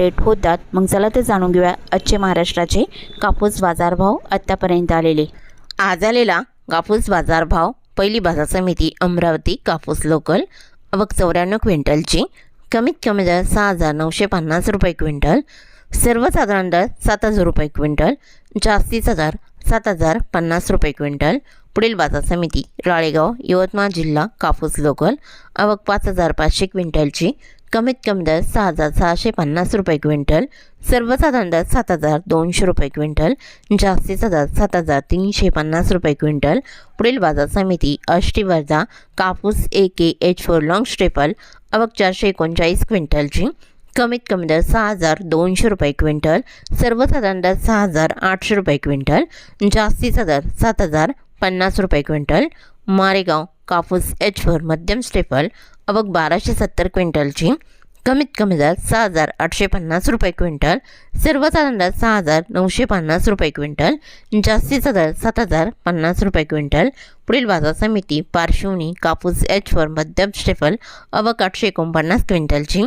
होतात मग चला तर जाणून घेऊया आजचे महाराष्ट्राचे कापूस बाजारभाव आत्तापर्यंत आलेले. आज आलेला कापूस बाजारभाव पहिली बाजार समिती अमरावती कापूस लोकल अवक चौऱ्याण्णव क्विंटलची कमीत कमी दर सहा हजार नऊशे पन्नास रुपये क्विंटल सर्वसाधारण दर सात हजार रुपये क्विंटल जास्तीचा दर सात हजार पन्नास रुपये क्विंटल. पुढील बाजार समिती राळेगाव यवतमाळ जिल्हा कापूस लोकल आवक पाच हजार पाचशे क्विंटलची कमीत कमी दर सहा हजार सहाशे पन्नास रुपये क्विंटल सर्वसाधारण दर सात हजार दोनशे रुपये क्विंटल जास्तीचा दर सात हजार तीनशे पन्नास रुपये क्विंटल. पुढील बाजार समिती अष्टी वर्धा कापूस A K H four long staple अवक चारशे एकोणचाळीस क्विंटलची. कमीत कमी दर सहा हजार दोनशे रुपये क्विंटल सर्वसाधारण दर सहा हजार आठशे रुपये क्विंटल जास्तीचा दर सात हजार पन्नास रुपये क्विंटल. मारेगाव कापूस एच फोर मध्यम स्टेपल अवक बाराशे सत्तर क्विंटलची कमीत कमी दर सहा हजार आठशे पन्नास रुपये क्विंटल सर्वसाधारण दर सहा हजार नऊशे पन्नास रुपये क्विंटल जास्तीचा दर सात हजार पन्नास रुपये क्विंटल. पुढील बाजार समिती पार्श्वनी कापूस एच फोर मध्यम स्टेपल अवक आठशे एकोणपन्नास क्विंटलची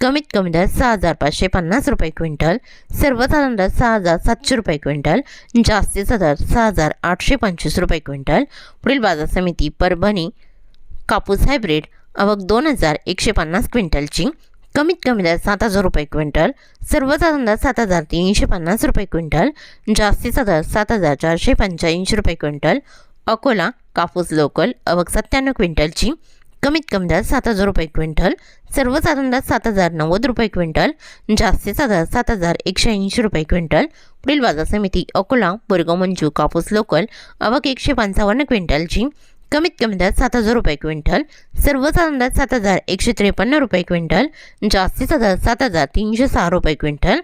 कमीत कमी दर सहा हजार पाचशे पन्नास रुपये क्विंटल सर्वसाधारण दर सहा हजार सातशे रुपये क्विंटल जास्तीचा दर सहा हजार आठशे पंचवीस रुपये क्विंटल. पुढील बाजार समिती परभणी कापूस हायब्रिड अवक दोन हजार एकशे पन्नास क्विंटलची कमीत कमी दर सात हजार रुपये क्विंटल सर्वसाधारण दर सात हजार तीनशे पन्नास रुपये क्विंटल जास्तीचा दर सात हजार चारशे पंच्याऐंशी रुपये क्विंटल. अकोला कापूस लोकल अवक सत्त्याण्णव क्विंटलची कमीत कमी दर सात हजार रुपये क्विंटल सर्वसाधारण दर सात हजार नव्वद रुपये क्विंटल जास्तीचा दर सात हजार एकशे ऐंशी रुपये क्विंटल. पुढील बाजार समिती अकोला बोरगाव मंजू कापूस लोकल अवक एकशे पंचावन्न क्विंटलची कमीत कमी दर सात हजार रुपये क्विंटल सर्वसाधारण दर सात हजार एकशे त्रेपन्न रुपये क्विंटल जास्तीचा दर सात हजार तीनशे सहा रुपये क्विंटल.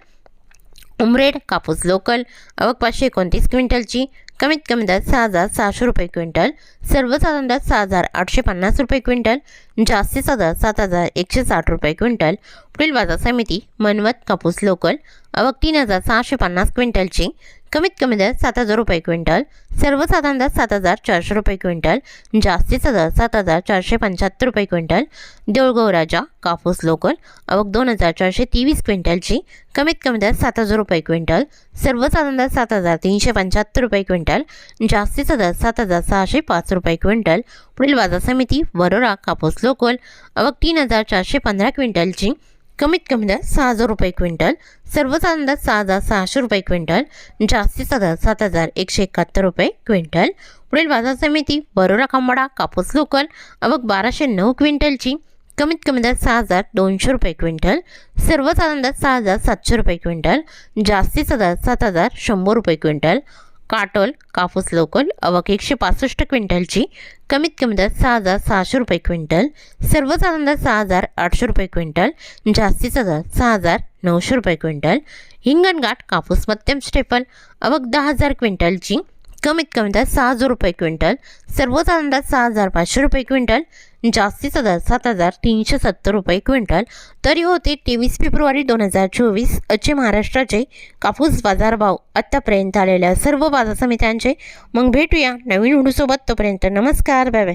उमरेड कापूस लोकल अवक पाचशे एकोणतीस क्विंटलची कमीत कमी दर सहा हजार सहाशे रुपये क्विंटल. सर्वसाधारण दर सहा हजार आठशे पन्नास रुपये क्विंटल. जास्तीचा दर सात हजार एकशे साठ रुपये क्विंटल. पुढील बाजार समिती मनवत कापूस लोकल. अवक तीन हजार सहाशे पन्नास क्विंटलची. कमीत कमी दर सात हजार रुपये क्विंटल सर्वसाधारण दर सात हजार चारशे रुपये क्विंटल जास्तीचा दर सात हजार चारशे पंच्याहत्तर रुपये क्विंटल देऊळगाव राजा कापूस लोकल अवक दोन हजार चारशे तेवीस क्विंटलची कमीत कमी दर सात हजार रुपये क्विंटल सर्वसाधारण दर सात हजार तीनशे पंच्याहत्तर रुपये क्विंटल जास्तीचा दर सात हजार सहाशे पाच रुपये क्विंटल पुढील बाजार समिती वरोरा कापूस लोकल अवक तीन हजार चारशे पंधरा क्विंटलची कमीत कमी दर सहा हजार रुपये क्विंटल सर्वसाधारण दर सहा हजार सहाशे रुपये क्विंटल जास्तीचा दर सात हजार एकशे एकाहत्तर रुपये क्विंटल. पुढील बाजार समिती बरोरा खांबाडा कापूस लोकल अवघ बाराशे नऊ क्विंटलची कमीत कमी दर सहा हजार दोनशे रुपये क्विंटल सर्वसाधारण दर सहा हजार सातशे रुपये क्विंटल जास्तीचा दर सात हजार शंभर रुपये क्विंटल. काटोल कापूस लोकल अवक एकशे पासष्ट क्विंटलची कमीत कमी दर सहा हजार सहाशे रुपये क्विंटल सर्वसाधारण दर सहा हजार आठशे रुपये क्विंटल जास्तीचा दर सहा हजार नऊशे रुपये क्विंटल हिंगणघाट कापूस मध्यम स्टेपल अवक दहा हजार क्विंटलची कमीत कमी दर सहा हजार रुपये क्विंटल सर्वसाधारण दर सहा हजार पाचशे रुपये क्विंटल जास्तीचा दर सात हजार तीनशे सत्तर रुपये क्विंटल. तरी होते तेवीस फेब्रुवारी दोन हजार चोवीस असे महाराष्ट्राचे कापूस बाजारभाव आत्तापर्यंत आलेल्या सर्व बाजार समित्यांचे. मग भेटूया नवीन व्हिडिओसोबत. तोपर्यंत नमस्कार बाय बाय.